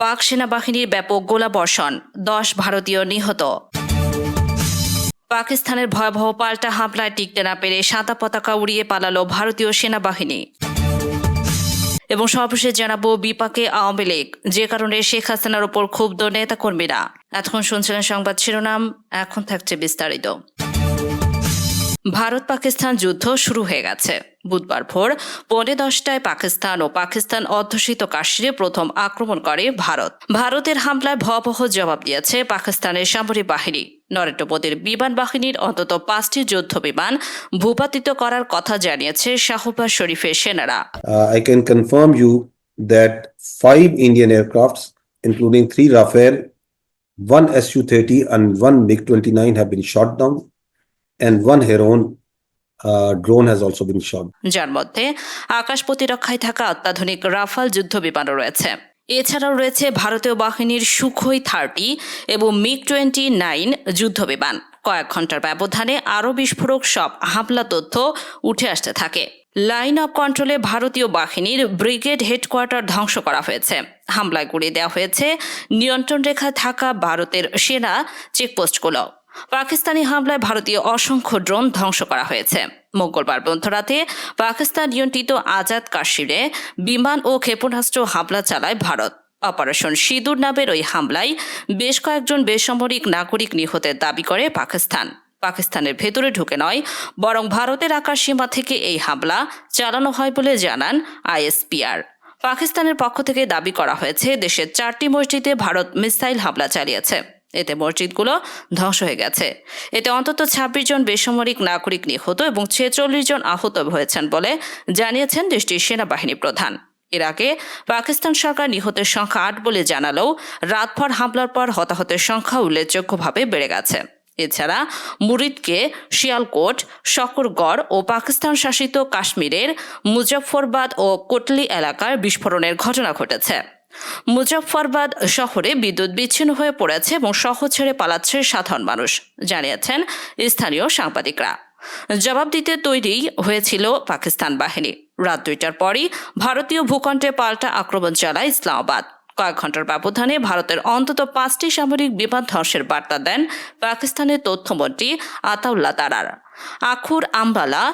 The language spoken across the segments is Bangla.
পাক সেনাবাহিনীর ব্যাপক গোলাবর্ষণ, দশ ভারতীয় নিহত। পাকিস্তানের ভয়াবহ পাল্টা হামলায় টিকতে না পেরে সাদা পতাকা উড়িয়ে পালালো ভারতীয় সেনাবাহিনী। এবং সর্বশেষ জানাব, বিপাকে আওয়ামী লীগ, যে কারণে শেখ হাসিনার ওপর ক্ষুব্ধ নেতাকর্মীরা। এতক্ষণ শুনছিলেন সংবাদ শিরোনাম, এখন থাকছে বিস্তারিত। ভারত পাকিস্তান যুদ্ধ শুরু হয়ে গেছে। বুধবার ভোর পৌনে দশটায় পাকিস্তান ও পাকিস্তান অধ্যুষিত কাশ্মীরে প্রথম আক্রমণ করে ভারত। ভারতের হামলায় ভয়াবহ জবাব দিয়েছে পাকিস্তানের সামরিক বাহিনী। নরেন্দ্র মোদীর বিমান বাহিনীর অন্তত পাঁচটি যুদ্ধ বিমান ভূপাতিত করার কথা জানিয়েছে শাহবাজ শরীফের সেনারা। Uh, I can confirm you that five Indian aircrafts, including three Rafale, one Su-30 and one MiG-29 have been shot down, and one uh, যার মধ্যে আকাশ প্রতিরক্ষায় থাকা অত্যাধুনিক রাফাল যুদ্ধ বিমানও রয়েছে। এছাড়াও রয়েছে ভারতীয় বাহিনীর সুখই থার্টি এবং মিগ টোয়েন্টি নাইন যুদ্ধ বিমান। কয়েক ঘণ্টার ব্যবধানে আরও বিস্ফোরক সব হামলা তথ্য উঠে আসতে থাকে। লাইন অফ কন্ট্রোলে ভারতীয় বাহিনীর ব্রিগেড হেডকোয়ার্টার ধ্বংস করা হয়েছে। হামলায় গুড়িয়ে দেওয়া হয়েছে। নিয়ন্ত্রণ রেখায় থাকা ভারতের সেনা চেকপোস্টগুলো। পাকিস্তানি হামলায় ভারতীয় অসংখ্য ড্রোন ধ্বংস করা হয়েছে। মঙ্গলবার মধ্যরাতে পাকিস্তান নিয়ন্ত্রিত আজাদ কাশ্মীরে বিমান ও ক্ষেপণাস্ত্র হামলা চালায় ভারত। অপারেশন সিঁদুর নামের ওই হামলায় বেশ কয়েকজন বেসামরিক নাগরিক নিহতের দাবি করে পাকিস্তান। পাকিস্তানের ভেতরে ঢুকে নয়, বরং ভারতের আকাশ সীমা থেকে এই হামলা চালানো হয় বলে জানান আইএসপিআর। পাকিস্তানের পক্ষ থেকে দাবি করা হয়েছে, দেশের চারটি মসজিদে ভারত মিসাইল হামলা চালিয়েছে। এতে মসজিদগুলো ধ্বংস হয়ে গেছে। এতে অন্তত ছাব্বিশ জন বেসামরিক নাগরিক নিহত এবং ছেচল্লিশ জন আহত হয়েছেন বলে জানিয়েছেন দেশটির সেনাবাহিনী প্রধান। এর আগে পাকিস্তান সরকার নিহতের সংখ্যা আট বলে জানালেও রাতভর হামলার পর হতাহতের সংখ্যা উল্লেখযোগ্যভাবে বেড়ে গেছে। এছাড়া মুরিদকে শিয়ালকোট, শকরগড় ও পাকিস্তান শাসিত কাশ্মীরের মুজফ্ফরবাদ ও কোটলি এলাকার বিস্ফোরণের ঘটনা ঘটেছে। মুজফ্ফরবাদ শহরে বিদ্যুৎ বিচ্ছিন্ন হয়ে পড়েছে এবং শহর ছেড়ে পালাচ্ছে সাধারণ মানুষ, জানিয়েছেন স্থানীয় সাংবাদিকরা। জবাব দিতে তৈরি হয়েছিল পাকিস্তান বাহিনী। রাত দুইটার পরই ভারতীয় ভূখণ্ডে পাল্টা আক্রমণ চালায় ইসলামাবাদ। কয়েক ঘণ্টার ব্যবধানে ভারতের অন্তত পাঁচটি সামরিক বিমান ধ্বংসের বার্তা দেন পাকিস্তানের তথ্যমন্ত্রী আতাউল্লাহ তারার। আখুর আম্বালা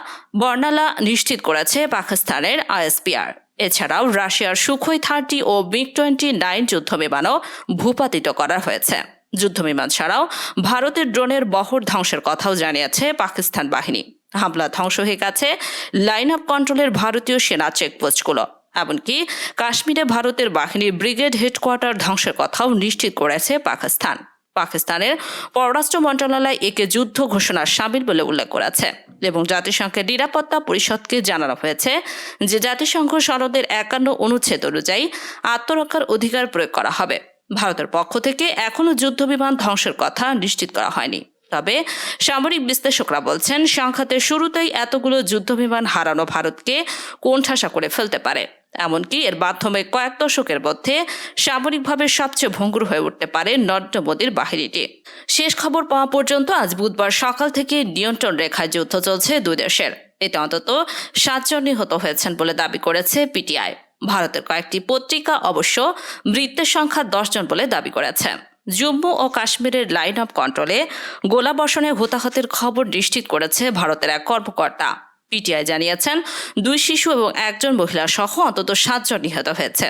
বর্ণালা নিশ্চিত করেছে পাকিস্তানের আইএসপিআর। এছাড়াও রাশিয়ার সুখই থার্টি ও মিগ টোয়েন্টি নাইন যুদ্ধবিমানও ভূপাতিত করা হয়েছে। যুদ্ধবিমান ছাড়াও ভারতের ড্রোনের বহর ধ্বংসের কথাও জানিয়েছে পাকিস্তান বাহিনী। হামলা ধ্বংস হয়ে গেছে লাইন অফ কন্ট্রোলের ভারতীয় সেনা চেকপোস্টগুলো। এমনকি কাশ্মীরে ভারতের বাহিনীর ব্রিগেড হেডকোয়ার্টার ধ্বংসের কথাও নিশ্চিত করেছে পাকিস্তান। পাকিস্তানের পররাষ্ট্র মন্ত্রণালয় একে যুদ্ধ ঘোষণার সামিল বলে উল্লেখ করেছে। এবং জাতিসংঘের নিরাপত্তা পরিষদকে জানানো হয়েছে যে জাতিসংঘ সনদের একান্ন অনুচ্ছেদ অনুযায়ী আত্মরক্ষার অধিকার প্রয়োগ করা হবে। ভারতের পক্ষ থেকে এখনও যুদ্ধবিমান ধ্বংসের কথা নিশ্চিত করা হয়নি। তবে সামরিক বিশ্লেষকরা বলছেন, সংঘাতের শুরুতেই এতগুলো যুদ্ধবিমান হারানো ভারতকে কোণঠাসা করে ফেলতে পারে। এমনকি এর মাধ্যমে কয়েক দশকের মধ্যে সামরিকভাবে সবচেয়ে ভঙ্গুর হয়ে উঠতে পারে নরেন্দ্র মোদীর বাহিনীটি। শেষ খবর পাওয়া পর্যন্ত আজ বুধবার সকাল থেকে নিয়ন্ত্রণ রেখায় যুদ্ধ চলছে দুই দেশের। এতে অন্তত সাতজন নিহত হয়েছেন বলে দাবি করেছে পিটিআই। ভারতের কয়েকটি পত্রিকা অবশ্য মৃতের সংখ্যা দশজন বলে দাবি করেছে। জম্মু ও কাশ্মীরের লাইন অফ কন্ট্রোলে গোলাবর্ষণে হতাহতের খবর নিশ্চিত করেছে ভারতের এক কর্মকর্তা। পিটিআই জানিয়েছেন, দুই শিশু এবং একজন মহিলা সহ অন্তত সাতজন নিহত হয়েছে।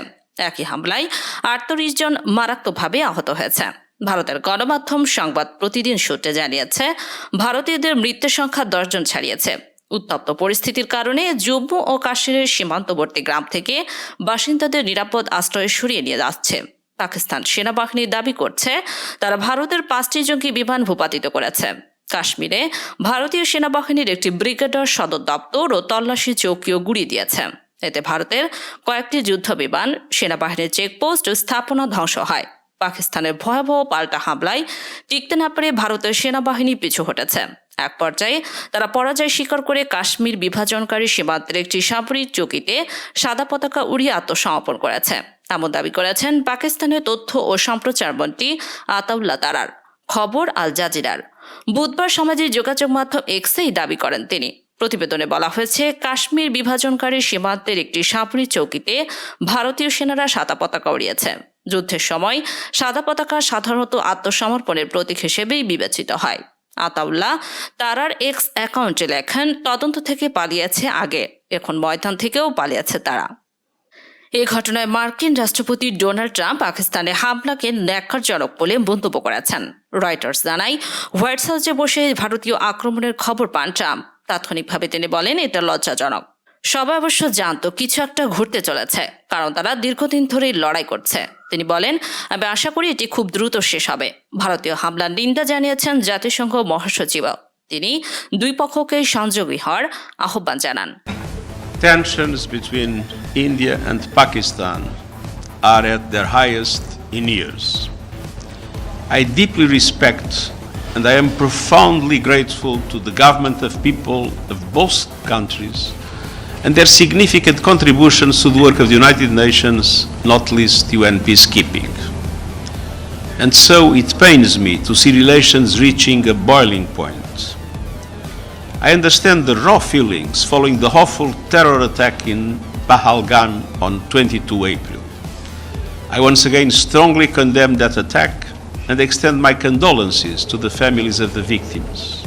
একই হামলায় আটত্রিশ জন মারাত্মকভাবে আহত হয়েছে। ভারতের গণমাধ্যম সংবাদ প্রতিদিন সূত্রে জানিয়েছে, ভারতীয়দের মৃত্যুর সংখ্যা দশজন ছাড়িয়েছে। উত্তপ্ত পরিস্থিতির কারণে জম্মু ও কাশ্মীরের সীমান্তবর্তী গ্রাম থেকে বাসিন্দাদের নিরাপদ আশ্রয়ে সরিয়ে নিয়ে যাচ্ছে। পাকিস্তান সেনাবাহিনী দাবি করছে, তারা ভারতের পাঁচটি জঙ্গি বিমান ভূপাতিত করেছে। কাশ্মীরে ভারতীয় সেনাবাহিনীর একটি ব্রিগেডার সদর দপ্তর ও তল্লাশি চৌকিও গুড়িয়ে দিয়েছে। এতে ভারতের কয়েকটি যুদ্ধ বিমান সেনাবাহিনীর চেকপোস্ট স্থাপনা ধ্বংস হয়। পাকিস্তানের ভয়াবহ পাল্টা হামলায় টিকতে না পেরে ভারতের সেনাবাহিনী পিছু হটেছে। এক পর্যায়ে তারা পরাজয় স্বীকার করে কাশ্মীর বিভাজনকারী সীমান্তের একটি সামরিক চৌকিতে সাদা পতাকা উড়িয়ে আত্মসমর্পণ করেছে। এমন দাবি করেছেন পাকিস্তানের তথ্য ও সম্প্রচার মন্ত্রী আতাউল্লাহ তারার। খবর আল জাজিরার। বুধবার সামাজিক যোগাযোগ মাধ্যম এক্সেই দাবি করেন তিনি। প্রতিবেদনে বলা হয়েছে, কাশ্মীর বিভাজনকারী সীমান্তের একটি সামরিক চৌকিতে ভারতীয় সেনারা সাদা পতাকা উড়িয়েছে। যুদ্ধের সময় সাদা পতাকা সাধারণত আত্মসমর্পণের প্রতীক হিসেবেই বিবেচিত হয়। আতাউল্লাহ তারার এক্স অ্যাকাউন্টে লেখেন, তদন্ত থেকে পালিয়েছে আগে। এখন ময়দান থেকেও পালিয়েছে তারা। এ ঘটনায় মার্কিন রাষ্ট্রপতি ডোনাল্ড ট্রাম্প পাকিস্তানে হামলাকে ন্যাক্কারজনক বলে মন্তব্য করেছেন। রয়টার্স জানায় হোয়াইট হাউসে বসে ভারতীয় আক্রমণের খবর পান ট্রাম্প। তাৎক্ষণিকভাবে তিনি বলেন, এটা লজ্জাজনক। সবাই অবশ্য জানতো, কিছু একটা ঘুরতে চলেছে, কারণ তারা দীর্ঘদিন ধরেই লড়াই করছে। তিনি বলেন, আমি আশা করি এটি খুব দ্রুত শেষ হবে। ভারতীয় হামলার নিন্দা জানিয়েছেন জাতিসংঘ মহাসচিব। তিনি দুই পক্ষকে সংযোগী হওয়ার আহ্বান জানান। Tensions between India and Pakistan are at their highest in years. I deeply respect and I am profoundly grateful to the government of people of both countries and their significant contributions to the work of the United Nations, not least UN peacekeeping. And so it pains me to see relations reaching a boiling point. I understand the raw feelings following the awful terror attack in Pahalgan on 22 April. I once again strongly condemn that attack and extend my condolences to the families of the victims.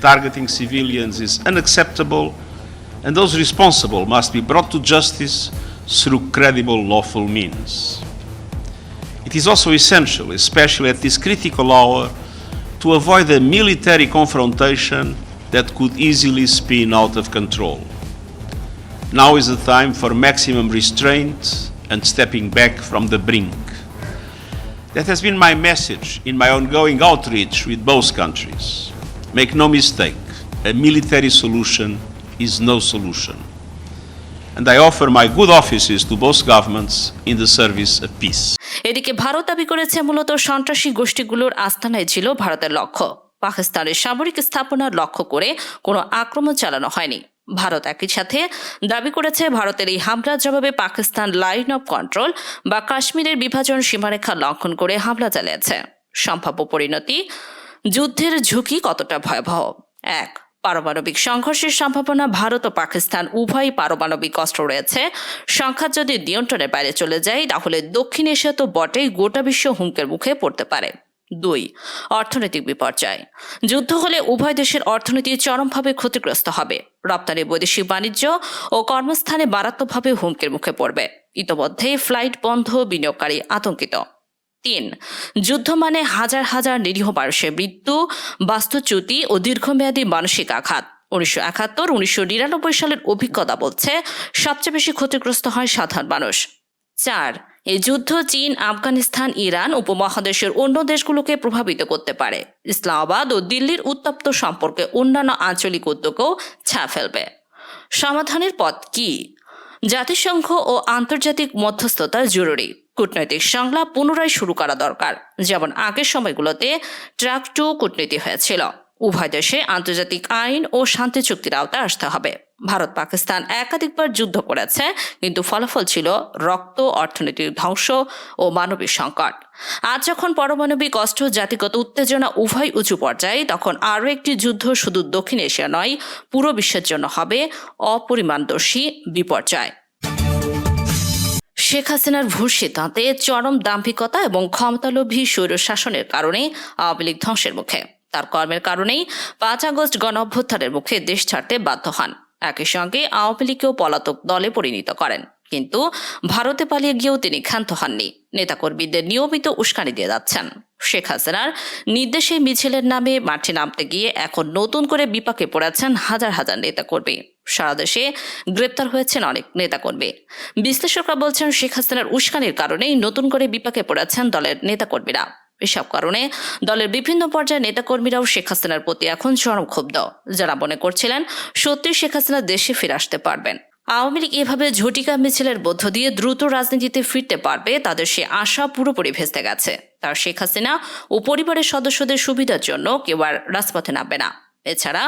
Targeting civilians is unacceptable, and those responsible must be brought to justice through credible lawful means. It is also essential, especially at this critical hour, to avoid a military confrontation that could easily spin out of control. Now is the time for maximum restraint and stepping back from the brink. That has been my message in my ongoing outreach with both countries. Make no mistake, a military solution is no solution. And I offer my good offices to both governments in the service of peace. এদিকে ভারত দাবি করেছে মূলত সন্ত্রাসী গোষ্ঠীগুলোর আস্থানায় ছিল ভারতের লক্ষ্য পাকিস্তানের সামরিক স্থাপনার লক্ষ্য করে কোনো আক্রমণ চালানো হয়নি। ভারত একই সাথে দাবি করেছে ভারতের এই হামলার জবাবে পাকিস্তান লাইন অফ কন্ট্রোল বা কাশ্মীরের বিভাজন সীমারেখা লঙ্ঘন করে হামলা চালিয়েছে। সম্ভাব্য পরিণতি, যুদ্ধের ঝুঁকি কতটা ভয়াবহ? এক, পারমাণবিক সংঘর্ষের সম্ভাবনা, ভারত ও পাকিস্তান উভয়ই পারমাণবিক অস্ত্র রয়েছে। সংখ্যা যদি নিয়ন্ত্রণের বাইরে চলে যায়, তাহলে দক্ষিণ এশিয়া তো বটেই গোটা বিশ্ব হুমকের মুখে পড়তে পারে। দুই, অর্থনৈতিক বিপর্যয়। যুদ্ধ হলে উভয় দেশের অর্থনীতি চরমভাবে ক্ষতিগ্রস্ত হবে। রপ্তানি বৈদেশিক বাণিজ্য ও কর্মস্থানে মারাত্মকভাবে হুমকির মুখে পড়বে। ইতোমধ্যেই ফ্লাইট বন্ধ, বিনিয়োগকারী আতঙ্কিত। তিন, যুদ্ধ মানে হাজার হাজার নিরীহ মানুষের মৃত্যু, বাস্তুচ্যুতি ও দীর্ঘমেয়াদী মানসিক আঘাত। উনিশশো একাত্তর, উনিশশো নিরানব্বই সালের অভিজ্ঞতা বলছে, সবচেয়ে বেশি ক্ষতিগ্রস্ত হয় সাধারণ মানুষ। চার এই যুদ্ধ চীন, আফগানিস্তান, ইরান উপমহাদেশের অন্য দেশগুলোকে প্রভাবিত করতে পারে। ইসলামাবাদ ও দিল্লির উত্তপ্ত সম্পর্কে অন্যান্য আঞ্চলিক উদ্যোগও ছা ফেলবে। সমাধানের পথ কি? জাতিসংঘ ও আন্তর্জাতিক মধ্যস্থতা জরুরি। কূটনৈতিক সংলাপ পুনরায় শুরু করা দরকার। যেমন আগের সময়গুলোতে ট্রাক টু কূটনীতি হয়েছিল। উভয় দেশে আন্তর্জাতিক আইন ও শান্তি চুক্তির আওতায় আসতে হবে। ভারত পাকিস্তান একাধিকবার যুদ্ধ করেছে, কিন্তু ফলাফল ছিল রক্ত অর্থনৈতিক ধ্বংস ও মানবিক সংকট। আজ যখন পারমাণবিক, অস্ত্র, জাতিগত উত্তেজনা উভয় উঁচু পর্যায়ে, তখন আরও একটি যুদ্ধ শুধু দক্ষিণ এশিয়া নয়, পুরো বিশ্বের জন্য হবে অপরিমাণদর্শী বিপর্যয়। শেখ হাসিনার ভূ সিদ্ধান্তে চরম দাম্ভিকতা এবং ক্ষমতালোভী স্বৈর শাসনের কারণে আওয়ামী লীগ ধ্বংসের মুখে। তার কর্মের কারণেই পাঁচ আগস্ট গণ অভ্যুত্থানের মুখে দেশ ছাড়তে বাধ্য হন। একই সঙ্গে আওয়ামী লীগকেও পলাতক দলে পরিণত করেন। কিন্তু ভারতে পালিয়ে গিয়েও তিনি ক্ষান্ত হননি। নেতাকর্মীদের নিয়মিত উস্কানি দিয়ে যাচ্ছেন। শেখ হাসিনার নির্দেশে মিছিলের নামে মাঠে নামতে গিয়ে এখন নতুন করে বিপাকে পড়েছেন হাজার হাজার নেতাকর্মী। সারা দেশে গ্রেপ্তার হয়েছেন অনেক নেতাকর্মী। বিশ্লেষকরা বলছেন শেখ হাসিনার উস্কানির কারণেই নতুন করে বিপাকে পড়েছেন দলের নেতাকর্মীরা। এসব কারণে দলের বিভিন্ন পর্যায়ের নেতাকর্মীরাও শেখ হাসিনার প্রতি এখন চরম ক্ষুব্ধ। যারা মনে করছিলেন সত্যি শেখ হাসিনা দেশে ফিরে আসতে পারবেন। আওয়ামী লীগ এভাবে ঝটিকা মিছিলের মধ্য দিয়ে দ্রুত রাজনীতিতে ফিরতে পারবে, তাদের সে আশা পুরোপুরি ভেস্তে গেছে। তার শেখ হাসিনা ও পরিবারের সদস্যদের সুবিধার জন্য কেউ আর রাজপথে নামবে না। এছাড়া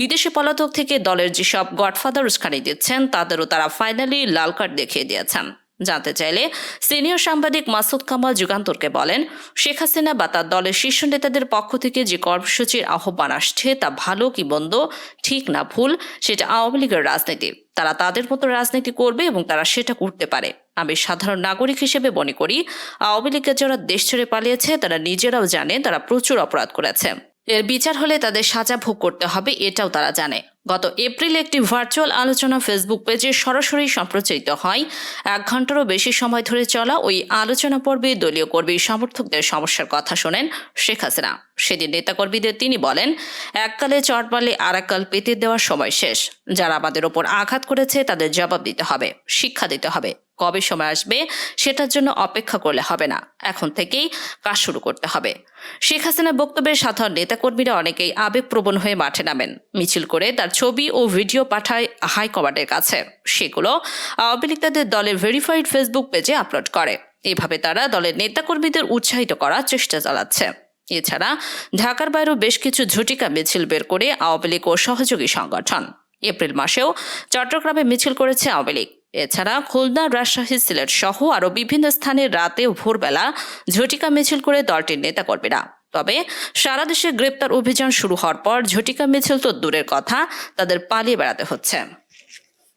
বিদেশি পলাতক থেকে দলের যেসব গডফাদার উস্কানি দিচ্ছেন, তাদেরও তারা ফাইনালি লাল কার্ড দেখিয়ে দিয়েছেন। জানতে চাইলে সিনিয়র সাংবাদিক মাসুদ কামাল যুগান্তরকে বলেন, শেখ হাসিনা বা তার দলের শীর্ষ নেতাদের পক্ষ থেকে যে কর্মসূচির আহ্বান আসছে তা ভালো কি মন্দ, ঠিক না ভুল, সেটা আওয়ামী লীগের রাজনীতি। তারা তাদের মতো রাজনীতি করবে এবং তারা সেটা করতে পারে। আমি সাধারণ নাগরিক হিসেবে মনে করি, আওয়ামী লীগের যারা দেশ ছেড়ে পালিয়েছে, তারা নিজেরাও জানে তারা প্রচুর অপরাধ করেছে। এর বিচার হলে তাদের সাজা ভোগ করতে হবে, এটাও তারা জানে। গত এপ্রিল একটি ভার্চুয়াল আলোচনা ফেসবুক পেজে সরাসরি সম্প্রচারিত হয়। এক ঘন্টারও বেশি সময় ধরে চলা ওই আলোচনা পর্বে দলীয় কর্মী সমর্থকদের সমস্যার কথা শোনেন শেখ হাসিনা। সেদিন নেতাকর্মীদের তিনি বলেন, এককালে চট মারলে আর এককাল পেতে দেওয়ার সময় শেষ। যারা আমাদের ওপর আঘাত করেছে তাদের জবাব দিতে হবে, শিক্ষা দিতে হবে। কবে সময় আসবে সেটার জন্য অপেক্ষা করলে হবে না। এখন থেকেই কাজ শুরু করতে হবে। শেখ হাসিনার বক্তব্যের সাধারণ নেতাকর্মীরা অনেকেই আবেগপ্রবণ হয়ে মাঠে নামেন। মিছিল করে তার ছবি ও ভিডিও পাঠায় হাইকমান্ডের কাছে। সেগুলো আওয়ামী লীগ তাদের দলের ভেরিফাইড ফেসবুক পেজে আপলোড করে। এভাবে তারা দলের নেতাকর্মীদের উৎসাহিত করার চেষ্টা চালাচ্ছে। এছাড়া ঢাকার বাইরেও বেশ কিছু ঝুটিকা মিছিল বের করে আওয়ামী লীগ ও সহযোগী সংগঠন। এপ্রিল মাসেও চট্টগ্রামে মিছিল করেছে আওয়ামী লীগ। এছাড়া খুলনা, রাজশাহী, সিলেট সহ আরও বিভিন্ন স্থানে রাতে ও ভোরবেলা ঝটিকা মিছিল করে দলটির নেতা নেতাকর্মীরা। তবে সারা দেশে গ্রেপ্তার অভিযান শুরু হওয়ার পর ঝটিকা মিছিল তো দূরের কথা, তাদের পালিয়ে বেড়াতে হচ্ছে।